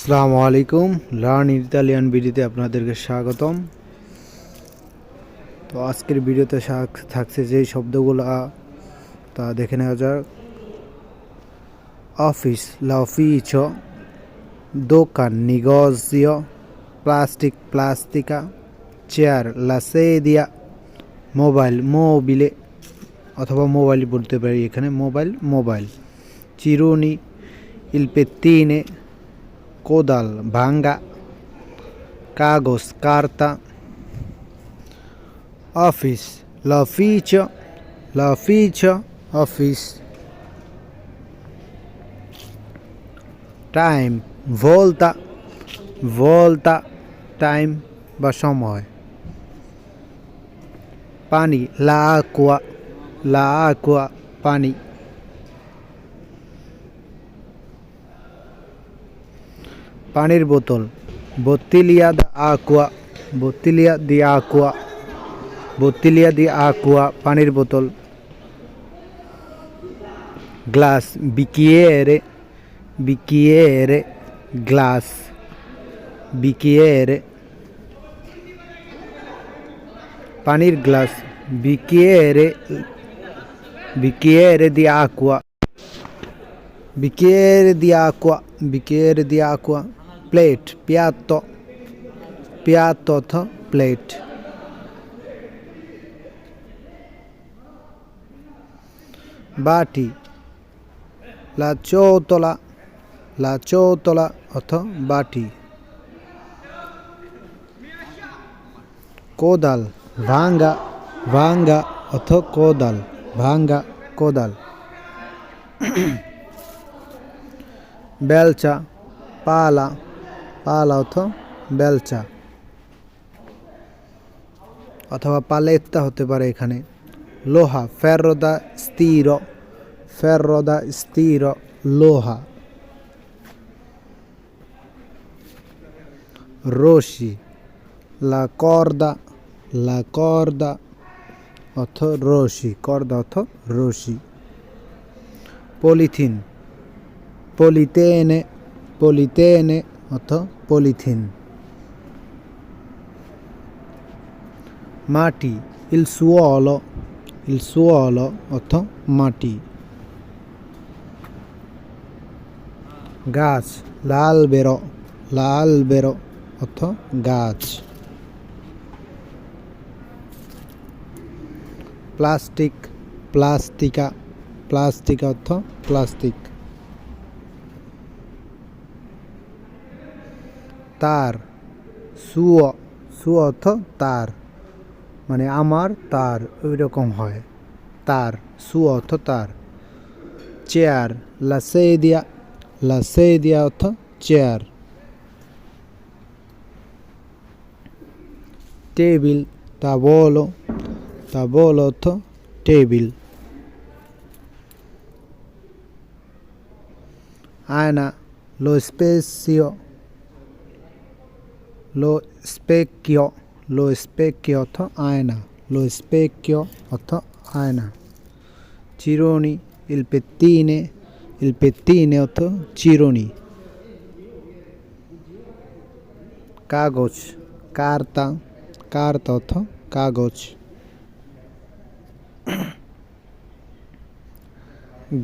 আসসালামু আলাইকুম। Learn Italian ভিডিওতে আপনাদেরকে স্বাগতম। তো আজকের ভিডিওতে থাকছে যেই শব্দগুলো, তা দেখে নেওয়া যাক। অফিস l'ufficio দোকান negozio প্লাস্টিক প্লাস্টিকা চেয়ার sedia মোবাইল, মোবিলে, অথবা মোবাইল বলতে পারি এখানে, মোবাইল মোবাইল। চিরুনি pettine কোদাল, ভাঙ্গা, কাগজ, কার্তা, office l'ufficio l'ufficio office. Time ভোল্টা ভোল্টা টাইম বা সময়। পানি লা আকুয়া লা আকুয়া পানি। পানির বোতল বত্তিলিয়া দা আকুয়া বত্তিলিয়া দি আকুয়া বত্তিলিয়া দি আকুয়া পানির বোতল গ্লাস বিকিয়েরে বিকিয়েরে গ্লাস বিকিয়েরে পানির গ্লাস বিকিয়েরে বিকিয়েরে দি Aqua bicchiere di acqua bicchiere di acqua piatto piatto অর্থ plate বাটি la ciotola la ciotola অর্থ বাটি কোদাল ভাঙ্গা ভাঙ্গা অর্থ কোদাল ভাঙ্গা কোদাল বেলচা পালা পালা অর্থ বেলচা। অথবা পালেত্তা হতে পারে এখানে। লোহা ফেরোদা স্থির ফেরোদা স্থির লোহা। রশি লা কর্দা লা কর্দা অর্থ রশি, কর্দা অর্থ রশি। পলিথিন politene politene অর্থ পলিথিন। মাটি il suolo il suolo অর্থ মাটি। গাছ l'albero l'albero অর্থ গাছ। প্লাস্টিক প্লাস্টিকা প্লাস্টিক অর্থ প্লাস্টিক তার। সুয় সু অর্থ তার। মানে আমার, তার ওই রকম হয়। তার সু অর্থ তার। চেয়ার, লাসেদিয়া লাসেদিয়া অর্থ চেয়ার। টেবিল, তাবলো তাবলো অর্থ টেবিল। আয়না লো স্পেসিও lo specchio lo specchio অর্থ আয়না lo specchio অর্থ আয়না চিরুনি il pettine il pettine অর্থ চিরুনি কাগজ কার্তা কার্তা অর্থ কাগজ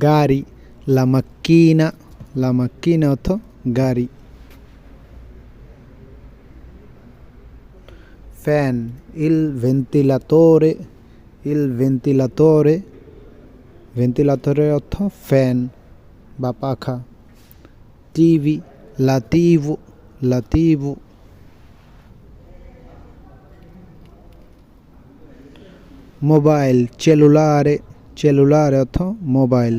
গাড়ি la macchina la macchina অর্থ গাড়ি ফ্যান ইল ভেন্টিলাতোরে ইল ভেন্টিলাতোরে ভেন্টিলাতোরে অর্থ ফ্যান বা পাখা টিভি লাতিভু লাতিভু মোবাইল চেলুলারে চেলুলারে অর্থ মোবাইল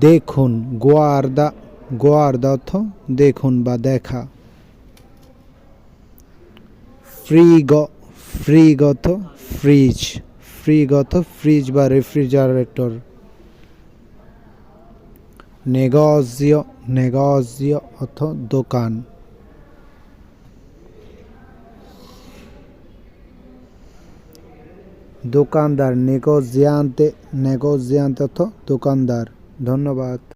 দেখুন গোয়ার্দা গোয়ার্দা অর্থ দেখুন বা দেখা। ফ্রিগ ফ্রিগ অর্থ ফ্রিজ। ফ্রিগ অর্থ ফ্রিজ বা রেফ্রিজারেটর। নেগজিও নেগজিও অর্থ দোকান। দোকানদার, নেগোজিয়ান্তে নেগোজিয়ান্তে অর্থ দোকানদার। ধন্যবাদ।